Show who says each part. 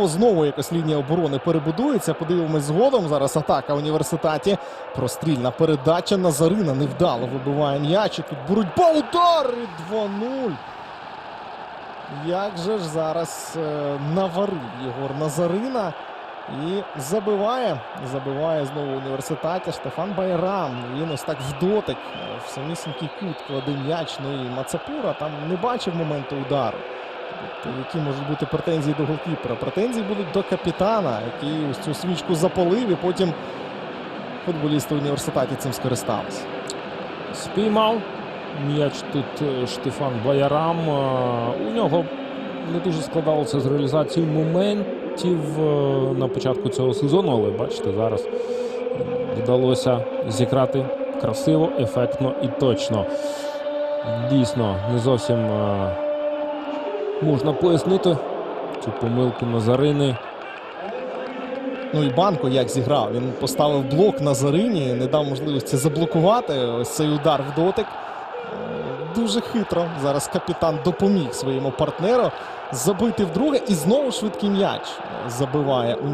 Speaker 1: Можливо, знову якась лінія оборони перебудується. Подивимось згодом. Зараз атака в університеті. Прострільна передача. Назарина невдало вибиває м'яч. І Тут боротьба. Удар! 2-0. Як же ж зараз е, наварив Єгор Назарина і забиває. Забиває знову в університеті Штефан Байрам. Він ось так в дотик, е, в самісінький кут кладе м'яч. Ну і Мацапура там не бачив моменту удару. Тобто, Які можуть бути претензії до голкіпера? Претензії будуть до капітана, який ось цю свічку запалив, і потім футболісти університеті цим скористалися.
Speaker 2: Спіймав м'яч тут е, Штефан Баярам. Е, У нього не дуже складалося з реалізацією моментів е, на початку цього сезону, але бачите, зараз вдалося зіграти красиво, ефектно і точно. Дійсно, не зовсім можна пояснити цю помилку Назарини.
Speaker 1: Ну і Банко як зіграв. Він поставив блок на Зарині, не дав можливості заблокувати ось цей удар в дотик. Е, Дуже хитро. Зараз капітан допоміг своєму партнеру забити вдруге і знову швидкий м'яч забиває